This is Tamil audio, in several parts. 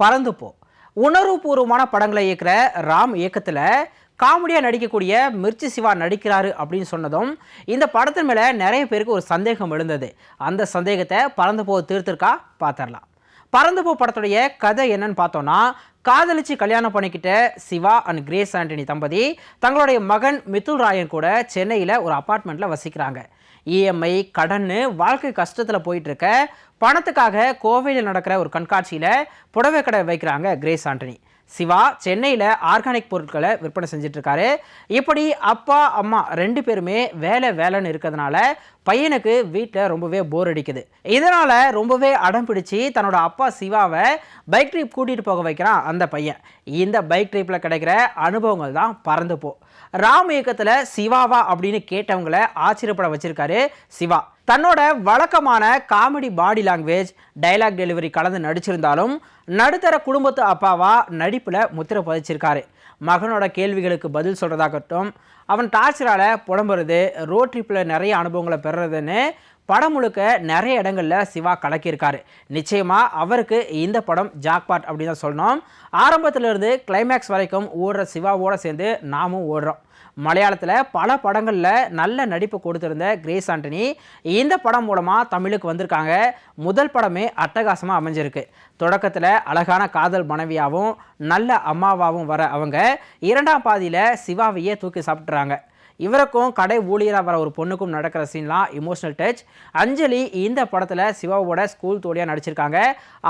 பறந்து போ உணர்வுபூர்வமான படங்களை இயக்குற ராம் இயக்கத்தில் காமெடியாக நடிக்கக்கூடிய மிர்ச்சி சிவா நடிக்கிறாரு அப்படின்னு சொன்னதும் இந்த படத்தின் மேலே நிறைய பேருக்கு ஒரு சந்தேகம் எழுந்தது. அந்த சந்தேகத்தை பறந்து போ தீர்த்திருக்கா? பார்த்துடலாம் பறந்து போ படத்துடைய கதை என்னன்னு பார்த்தோன்னா காதலிச்சு கல்யாணம் பண்ணிக்கிட்ட சிவா அண்ட் கிரேஸ் ஆண்டனி தம்பதி தங்களுடைய மகன் மிதுல் ராயன் கூட சென்னையில் ஒரு அப்பார்ட்மெண்ட்டில் வசிக்கிறாங்க. இஎம்ஐ கடன் வாழ்க்கை கஷ்டத்தில் போயிட்டுருக்க பணத்துக்காக கோவையில் நடக்கிற ஒரு கண்காட்சியில் புடவை கடை வைக்கிறாங்க கிரேஸ் ஆண்டனி. சிவா சென்னையில் ஆர்கானிக் பொருட்களை விற்பனை செஞ்சிட்ருக்காரு. இப்படி அப்பா அம்மா ரெண்டு பேருமே வேலை வேலைன்னு இருக்கிறதுனால பையனுக்கு வீட்டில் ரொம்பவே போர் அடிக்குது. இதனால் ரொம்பவே அடம் பிடிச்சி தன்னோட அப்பா சிவாவை பைக் ட்ரிப் கூட்டிகிட்டு போக வைக்கிறான் அந்த பையன். இந்த பைக் ட்ரிப்பில் கிடைக்கிற அனுபவங்கள் தான் பறந்து போ. ராம் இயக்கத்தில் சிவாவா அப்படின்னு கேட்டவங்களை ஆச்சரியப்பட வச்சிருக்காரு சிவா. தன்னோட வழக்கமான comedy body language dialogue delivery கலந்து நடிச்சிருந்தாலும் நடுத்தர குடும்பத்து அப்பாவா நடிப்பில் முத்திரை பதிச்சிருக்காரு. மகனோட கேள்விகளுக்கு பதில் சொல்கிறதாகட்டும் அவன் டார்ச்சரால் புலம்புறது ரோட் ட்ரிப்பில் நிறைய அனுபவங்களை பெறுறதுன்னு படம் முழுக்க நிறைய இடங்களில் சிவா கலக்கியிருக்காரு. நிச்சயமாக அவருக்கு இந்த படம் ஜாக்பாட் அப்படின்னு தான் சொல்லணும். ஆரம்பத்திலிருந்து கிளைமேக்ஸ் வரைக்கும் ஓடுற சிவாவோட சேர்ந்து நாமும் ஓடுறோம். மலையாளத்தில் பல படங்களில் நல்ல நடிப்பு கொடுத்திருந்த கிரேஸ் ஆண்டனி இந்த படம் மூலமாக தமிழுக்கு வந்திருக்காங்க. முதல் படமே அட்டகாசமாக அமைஞ்சிருக்கு. தொடக்கத்தில் அழகான காதல் மனைவியாகவும் நல்ல அம்மாவாகவும் வர அவங்க இரண்டாம் பாதியில் சிவாவையே தூக்கி சாப்பிட்றாங்க இவருக்கும் கடை ஊழியராக வர ஒரு பொண்ணுக்கும் நடக்கிற சீன்லாம் இமோஷனல் டச் அஞ்சலி இந்த படத்தில் சிவாவோட ஸ்கூல் தோழியாக நடிச்சிருக்காங்க.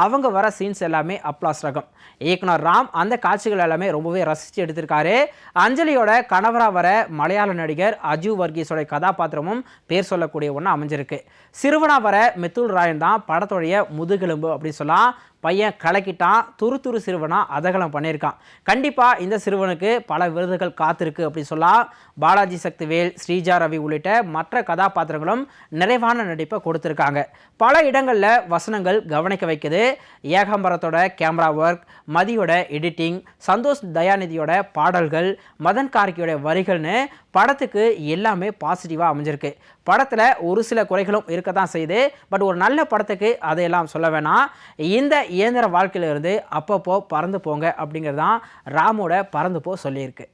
அவங்க வர சீன்ஸ் எல்லாமே அப்ளாஸ் ரகம். இயக்குனர் ராம் அந்த காட்சிகள் எல்லாமே ரொம்பவே ரசித்து எடுத்திருக்காரு. அஞ்சலியோட கணவராக வர மலையாள நடிகர் அஜு வர்கீஸோட கதாபாத்திரமும் பேர் சொல்லக்கூடிய ஒன்று அமைஞ்சிருக்கு. சிறுவனாக வர மித்துல் ராயன் தான் படத்துடைய முதுகெலும்பு அப்படின்னு சொல்லலாம். பையன் கலக்கிட்டான் துரு துரு சிறுவனாக அதகலம் பண்ணியிருக்கான். கண்டிப்பாக இந்த சிறுவனுக்கு பல விருதுகள் காத்திருக்கு அப்படின்னு சொல்லலாம். பாலாஜி சக்திவேல் ஸ்ரீஜா ரவி உள்ளிட்ட மற்ற கதாபாத்திரங்களும் நிறைவான நடிப்பை கொடுத்துருக்காங்க. பல இடங்களில் வசனங்கள் கவனிக்க வைக்குது. ஏகாம்பரத்தோட கேமரா ஒர்க் மதியோட எடிட்டிங் சந்தோஷ் தயாநிதியோட பாடல்கள் மதன் கார்கியோட வரிகள்னு படத்துக்கு எல்லாமே பாசிட்டிவாக அமைஞ்சிருக்கு. படத்தில் ஒரு சில குறைகளும் இருக்க தான் செய்யுது. பட் ஒரு நல்ல படத்துக்கு அதையெல்லாம் சொல்ல வேணாம். இந்த இயந்திர வாழ்க்கையிலிருந்து அப்பப்போ பறந்து போங்க அப்படிங்கிறது தான் ராமோட பறந்து போ சொல்லியிருக்கு.